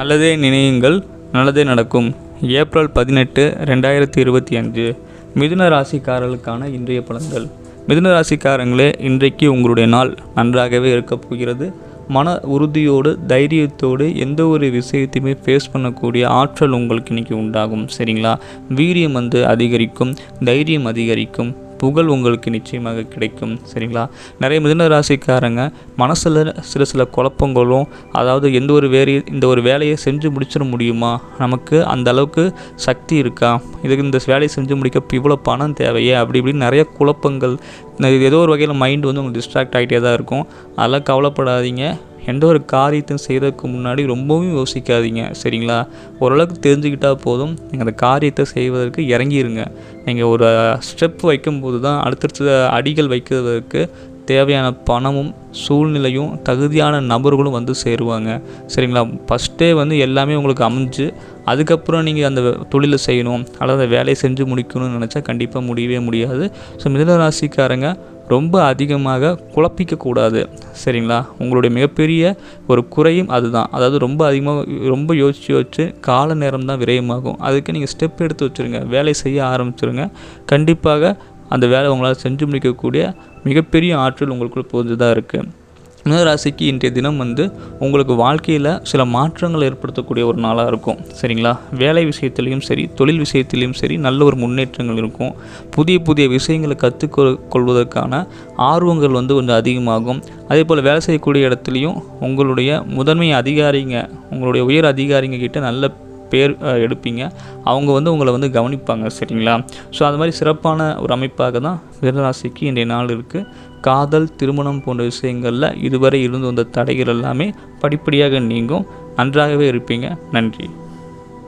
நல்லதே நினையுங்கள் நல்லதே நடக்கும். ஏப்ரல் பதினெட்டு ரெண்டாயிரத்தி இருபத்தி அஞ்சு. மிதுன ராசிக்காரர்களுக்கான இன்றைய பலன்கள். மிதுன ராசிக்காரங்களே இன்றைக்கு உங்களுடைய நாள் நன்றாகவே இருக்கப் போகிறது. மன உறுதியோடு தைரியத்தோடு எந்த ஒரு விஷயத்தையுமே ஃபேஸ் பண்ணக்கூடிய ஆற்றல் உங்களுக்கு இன்றைக்கி உண்டாகும் சரிங்களா? வீரியம் வந்து அதிகரிக்கும் தைரியம் அதிகரிக்கும். புகழ் உங்களுக்கு நிச்சயமாக கிடைக்கும் சரிங்களா? நிறைய மிதன ராசிக்காரங்க மனசில் சில சில குழப்பங்களும் அதாவது எந்த ஒரு வேலையை இந்த ஒரு வேலையை செஞ்சு முடிச்சிட முடியுமா? நமக்கு அந்த அளவுக்கு சக்தி இருக்கா? இதுக்கு இந்த வேலையை செஞ்சு முடிக்க இவ்வளோ பணம் தேவையே? அப்படி இப்படின்னு நிறைய குழப்பங்கள் ஏதோ ஒரு வகையில் மைண்ட் வந்து உங்களுக்கு டிஸ்ட்ராக்ட் ஆகிட்டே தான் இருக்கும். அதெல்லாம் கவலைப்படாதீங்க. எந்த ஒரு காரியத்தையும் செய்கிறதுக்கு முன்னாடி ரொம்பவும் யோசிக்காதீங்க சரிங்களா? ஓரளவுக்கு தெரிஞ்சுக்கிட்டால் போதும். நீங்கள் அந்த காரியத்தை செய்வதற்கு இறங்கிருங்க. நீங்கள் ஒரு ஸ்டெப் வைக்கும்போது தான் அடுத்தடுத்த அடிகள் வைக்கிறதுக்கு தேவையான பணமும் சூழ்நிலையும் தகுதியான நபர்களும் வந்து சேருவாங்க. சரிங்களா? ஃபஸ்ட்டே வந்து எல்லாமே உங்களுக்கு அமைஞ்சு அதுக்கப்புறம் நீங்கள் அந்த தொழிலை செய்யணும் அல்லது அந்த வேலையை செஞ்சு முடிக்கணும்னு நினச்சா கண்டிப்பாக முடியவே முடியாது. ஸோ மிதனராசிக்காரங்க ரொம்ப அதிகமாக குழப்பிக்கக்கூடாது. சரிங்களா? உங்களுடைய மிகப்பெரிய ஒரு குறையும் அதுதான். அதாவது ரொம்ப அதிகமாக ரொம்ப யோசித்து யோசிச்சு கால நேரம் தான் விரயமாகும். அதுக்கு நீங்கள் ஸ்டெப் எடுத்து வச்சுருங்க. வேலை செய்ய ஆரம்பிச்சுருங்க. கண்டிப்பாக அந்த வேலை உங்களால் செஞ்சு முடிக்கக்கூடிய மிகப்பெரிய ஆற்றல் உங்களுக்குள் புரிஞ்சுதான் இருக்குது மீனராசிக்கு இன்றைய தினம் வந்து உங்களுக்கு வாழ்க்கையில் சில மாற்றங்கள் ஏற்படுத்தக்கூடிய ஒரு நாளாக இருக்கும். சரிங்களா? வேலை விஷயத்துலேயும் சரி தொழில் விஷயத்துலேயும் சரி நல்ல ஒரு முன்னேற்றங்கள் இருக்கும். புதிய புதிய விஷயங்களை கற்றுக்கொ கொள்வதற்கான ஆர்வங்கள் வந்து கொஞ்சம் அதிகமாகும். அதே போல் வேலை செய்யக்கூடிய இடத்துலையும் உங்களுடைய முதன்மை அதிகாரிங்க உங்களுடைய உயர் அதிகாரிங்க கிட்ட நல்ல பேர் எடுப்பீங்க. அவங்க வந்து உங்களை வந்து கவனிப்பாங்க சரிங்களா? ஸோ அது மாதிரி சிறப்பான ஒரு அமைப்பாக தான் வீரராசிக்கு இன்றைய நாள் இருக்குது காதல் திருமணம் போன்ற விஷயங்களில் இதுவரை இருந்து வந்த தடைகள் எல்லாமே படிப்படியாக நீங்கும். நன்றாகவே இருப்பீங்க. நன்றி.